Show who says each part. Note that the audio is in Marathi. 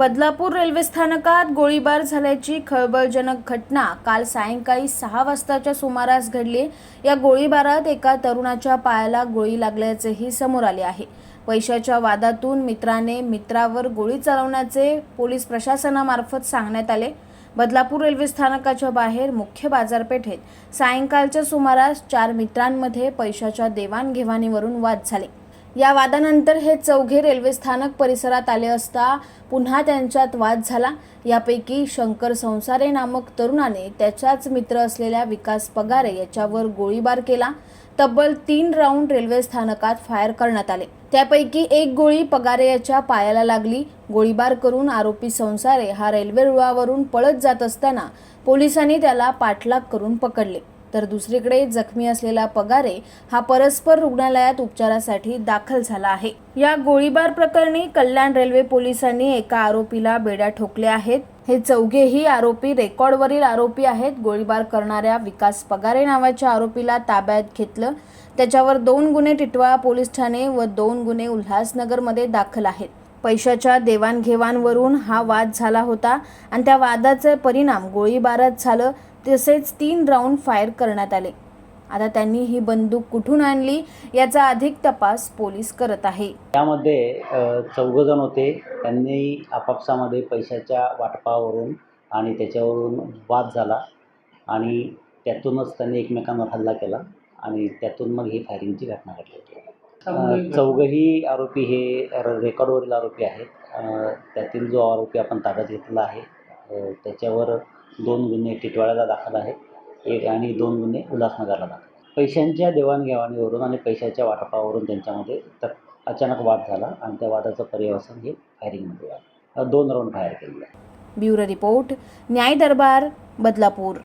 Speaker 1: बदलापूर रेल्वे स्थानकात गोळीबार झाल्याची खळबळजनक घटना काल सायंकाळी सहा वाजताच्या सुमारास घडली. या गोळीबारात एका तरुणाच्या पायाला गोळी लागल्याचेही समोर आले आहे. पैशाच्या वादातून मित्राने मित्रावर गोळी चालवण्याचे पोलीस प्रशासनामार्फत सांगण्यात आले. बदलापूर रेल्वे स्थानकाच्या बाहेर मुख्य बाजारपेठेत सायंकाळच्या सुमारास चार मित्रांमध्ये पैशाच्या देवाणघेवाणीवरून वाद झाले. या वादानंतर हे चौघे रेल्वे स्थानक परिसरात आले असता पुन्हा त्यांच्यात वाद झाला. यापैकी शंकर संसारे नामक तरुणाने त्याच्याच मित्र असलेल्या विकास पगारे याच्यावर गोळीबार केला. तब्बल तीन राऊंड रेल्वे स्थानकात फायर करण्यात आले. त्यापैकी एक गोळी पगारे याच्या पायाला लागली. गोळीबार करून आरोपी संसारे हा रेल्वे रुळावरून पळत जात असताना पोलिसांनी त्याला पाठलाग करून पकडले. तर दुसरीकडे जखमी असलेला पगारे हा परस्पर रुग्णालयात उपचारासाठी दाखल झाला आहे. या गोळीबार प्रकरणी कल्याण रेल्वे पोलिसांनी एका आरोपीला बेड्या ठोकल्या आहेत. हे चौघेही आरोपी रेकॉर्डवरील आरोपी आहेत. गोळीबार करणाऱ्या विकास पगारे नावाच्या आरोपीला ताब्यात घेतलं. त्याच्यावर दोन गुन्हे टिटवाळा पोलीस ठाणे व दोन गुन्हे उल्हासनगरमध्ये दाखल आहेत. पैशाच्या देवाणघेवाणवरून हा वाद झाला होता आणि त्या वादाचे परिणाम गोळीबारात झालं. तसेच तीन राऊंड फायर करण्यात आले. आता त्यांनी ही बंदूक कुठून आणली याचा अधिक तपास पोलीस करत आहे.
Speaker 2: त्यामध्ये चौघ जण होते. त्यांनी आपापसामध्ये पैशाच्या वाटपावरून आणि त्याच्यावरून वाद झाला आणि त्यातूनच त्यांनी एकमेकांवर हल्ला केला आणि त्यातून मग ही फायरिंगची घटना घडली होती. चौघही आरोपी हे रेकॉर्डवरील आरोपी आहेत. त्यातील जो आरोपी आपण ताब्यात घेतलेला आहे त्याच्यावर दोन गुन्हे टिटवाळ्याला दाखल आहेत एक आणि दोन गुन्हे उल्हासनगरला दाखल पैशांच्या देवाणघेवाणीवरून आणि पैशाच्या वाटपावरून त्यांच्यामध्ये तर अचानक वाद झाला आणि त्या वादाचं पर्यवसन हे फायरिंगमध्ये झालं दोन राऊंड फायर केलेले
Speaker 1: ब्युरो रिपोर्ट न्याय दरबार बदलापूर.